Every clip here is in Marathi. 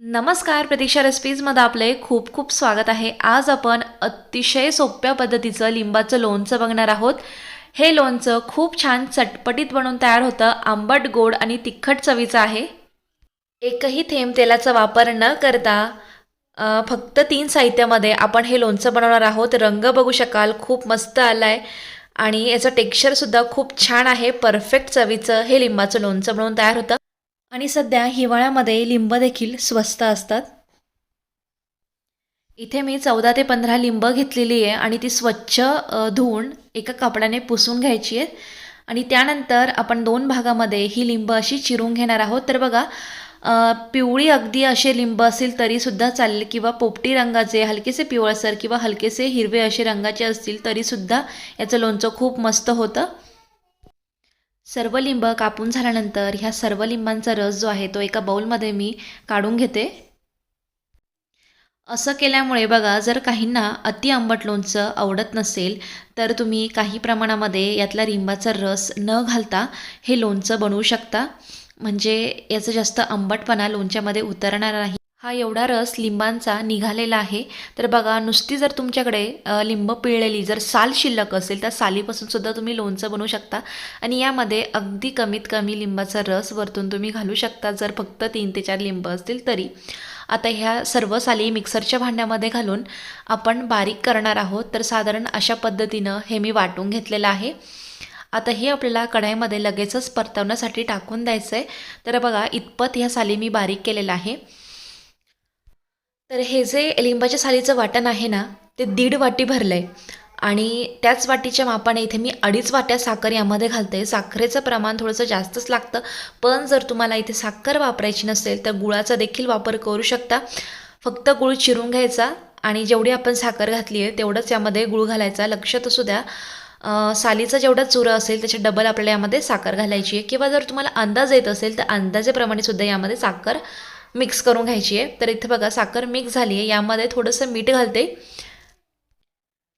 नमस्कार प्रतीक्षा रेसिपीजमध्ये आपले खूप खूप स्वागत आहे. आज आपण अतिशय सोप्या पद्धतीचं लिंबाचं लोणचं बघणार आहोत. हे लोणचं खूप छान चटपटीत बनवून तयार होतं. आंबट गोड आणि तिखट चवीचं आहे. एकही थेंब तेलाचा वापर न करता फक्त तीन साहित्यामध्ये आपण हे लोणचं बनवणार आहोत. रंग बघू शकाल खूप मस्त आला आहे आणि याचं टेक्स्चरसुद्धा खूप छान आहे. परफेक्ट चवीचं हे लिंबाचं लोणचं बनवून तयार होतं. आणि सध्या हिवाळ्यामध्ये लिंब देखील स्वस्त असतात. इथे मी चौदा ते पंधरा लिंब घेतलेली आहे आणि ती स्वच्छ धुवून एका कपड्याने पुसून घ्यायची आहे. आणि त्यानंतर आपण दोन भागामध्ये ही लिंब अशी चिरून घेणार आहोत. तर बघा पिवळी अगदी असे लिंब असतील तरीसुद्धा चालेल किंवा पोपटी रंगाचे हलकेसे पिवळसर किंवा हलकेसे हिरवे असे रंगाचे असतील तरीसुद्धा याचं लोणचं खूप मस्त होतं. सर्व लिंब कापून झाल्यानंतर ह्या सर्व लिंबांचा रस जो आहे तो एका बाऊलमध्ये मी काढून घेते. असं केल्यामुळे बघा जर काहींना अति आंबट लोणचं आवडत नसेल तर तुम्ही काही प्रमाणामध्ये यातला लिंबाचा रस न घालता हे लोणचं बनवू शकता. म्हणजे याचं जास्त आंबटपणा लोणच्यामध्ये उतरणार नाही. हा एवढा रस लिंबांचा निघालेला आहे. तर बघा नुसती जर तुमच्याकडे लिंब पिळलेली जर साल शिल्लक असेल त्या सालीपासून सुद्धा तुम्ही लोणचं बनवू शकता. आणि यामध्ये अगदी कमीत कमी लिंबाचा रस वरतून तुम्ही घालू शकता जर फक्त तीन ते चार लिंब असतील तरी. आता ह्या सर्व साली मिक्सरच्या भांड्यामध्ये घालून आपण बारीक करणार आहोत. तर साधारण अशा पद्धतीनं हे मी वाटून घेतलेलं आहे. आता हे आपल्याला कढाईमध्ये लगेचच परतवण्यासाठी टाकून द्यायचं आहे तर बघा इतपत ह्या साली मी बारीक केलेलं आहे. तर हे जे लिंबाच्या सालीचं वाटण आहे ना ते दीड वाटी भरलं आहे आणि त्याच वाटीच्या मापाने इथे मी अडीच वाट्या साखर यामध्ये घालते. साखरेचं प्रमाण थोडंसं जास्तच लागतं पण जर तुम्हाला इथे साखर वापरायची नसेल तर गुळाचा देखील वापर करू शकता. फक्त गुळ चिरून घ्यायचा आणि जेवढी आपण साखर घातली आहे तेवढंच यामध्ये गुळ घालायचा. लक्षात असू द्या सालीचा सालीचं जेवढं चुरं असेल त्याच्या डबल आपल्याला यामध्ये साखर घालायची आहे. किंवा जर तुम्हाला अंदाज येत असेल तर अंदाजेप्रमाणे सुद्धा यामध्ये साखर मिक्स करून घ्यायची आहे. तर इथे बघा साखर मिक्स झाली आहे. यामध्ये थोडंसं मीठ घालते.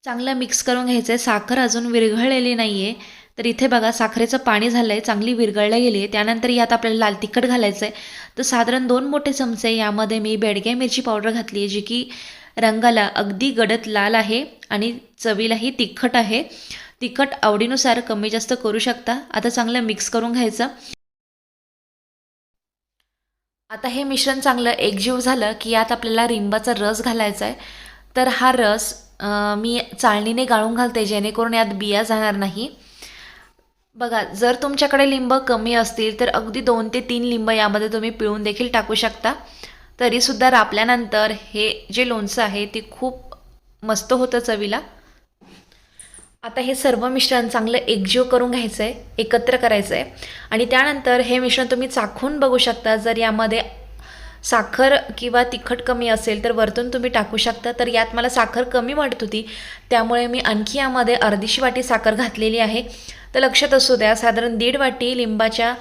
चांगलं मिक्स करून घ्यायचं आहे साखर अजून विरघळलेली नाही आहे तर इथे बघा साखरेचं पाणी झालं आहे चांगली विरघळल्या गेली आहे त्यानंतर यात आपल्याला लाल तिखट घालायचं आहे तर साधारण दोन मोठे चमचे यामध्ये मी बेडग्या मिरची पावडर घातली आहे जी की रंगाला अगदी गडद लाल आहे आणि चवीलाही तिखट आहे. तिखट आवडीनुसार कमी जास्त करू शकता. आता चांगलं मिक्स करून घ्यायचं. आता हे मिश्रण चांगलं एकजीव झालं की यात आपल्याला रिंबाचा रस घालायचा आहे तर हा रस मी चाळणीने गाळून घालते जेणेकरून यात बिया जाणार नाही. बघा जर तुमच्याकडे लिंब कमी असतील तर अगदी दोन ते तीन लिंब यामध्ये तुम्ही पिळून देखील टाकू शकता. तरीसुद्धा रापल्यानंतर हे जे लोणचं आहे ते खूप मस्त होतं चवीला. आता हे सर्व मिश्रण चांगलं एकजीव करून घ्यायचं आहे एकत्र करायचं आहे आणि त्यानंतर हे मिश्रण तुम्ही चाखून बघू शकता. जर यामध्ये साखर किंवा तिखट कमी असेल तर वरतून तुम्ही टाकू शकता. तर यात मला साखर कमी वाटत होती. त्यामुळे मी आणखी यामध्ये अर्धीशी वाटी साखर घातलेली आहे. तर लक्षात असू द्या साधारण दीड वाटी लिंबाच्या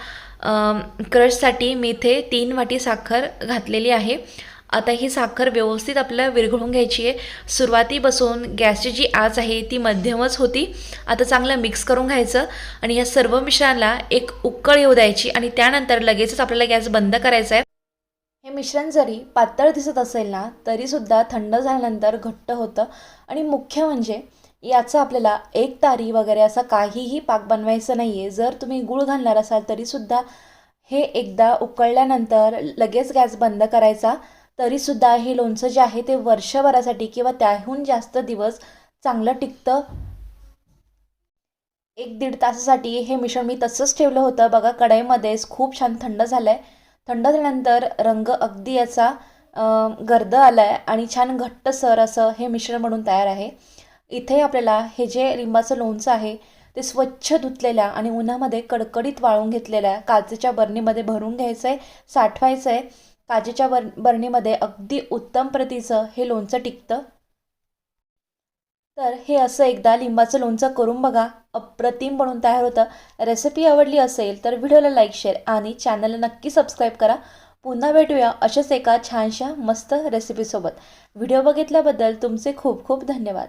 क्रशसाठी मी इथे तीन वाटी साखर घातलेली आहे. आता ही साखर व्यवस्थित आपल्याला विरघळून घ्यायची आहे. सुरुवातीपासून गॅसची जी आच आहे ती मध्यमच होती. आता चांगलं मिक्स करून घ्यायचं आणि या सर्व मिश्रणाला एक उकळ येऊ द्यायची आणि त्यानंतर लगेचच आपल्याला गॅस बंद करायचा आहे. हे मिश्रण जरी पातळ दिसत असेल ना तरीसुद्धा थंड झाल्यानंतर घट्ट होतं. आणि मुख्य म्हणजे याचं आपल्याला एक तारी वगैरे असं काहीही पाक बनवायचं नाही आहे जर तुम्ही गूळ घालणार असाल तरीसुद्धा हे एकदा उकळल्यानंतर लगेच गॅस बंद करायचा. तरीसुद्धा हे लोणचं जे आहे ते वर्षभरासाठी किंवा त्याहून जास्त दिवस चांगलं टिकतं. एक दीड तासासाठी हे मिश्रण मी तसंच ठेवलं होतं. बघा कढईमध्येच खूप छान थंड झालं आहे थंड झाल्यानंतर रंग अगदी याचा गर्द आला आहे आणि छान घट्ट सर असं हे मिश्रण म्हणून तयार आहे. इथे आपल्याला हे जे लिंबाचं लोणचं आहे ते स्वच्छ धुतलेल्या आणि उन्हामध्ये कडकडीत वाळून घेतलेल्या काचेच्या बरणीमध्ये भरून घ्यायचं आहे साठवायचं आहे काजेच्या बर बरणीमध्ये अगदी उत्तम प्रतीचं हे लोणचं टिकतं. तर हे असं एकदा लिंबाचं लोणचं करून बघा. अप्रतिम बनून तयार होतं. रेसिपी आवडली असेल तर व्हिडिओला लाईक शेअर आणि चॅनलला नक्की सबस्क्राईब करा. पुन्हा भेटूया अशाच एका छानशा मस्त रेसिपीसोबत. व्हिडिओ बघितल्याबद्दल तुमचे खूप खूप धन्यवाद.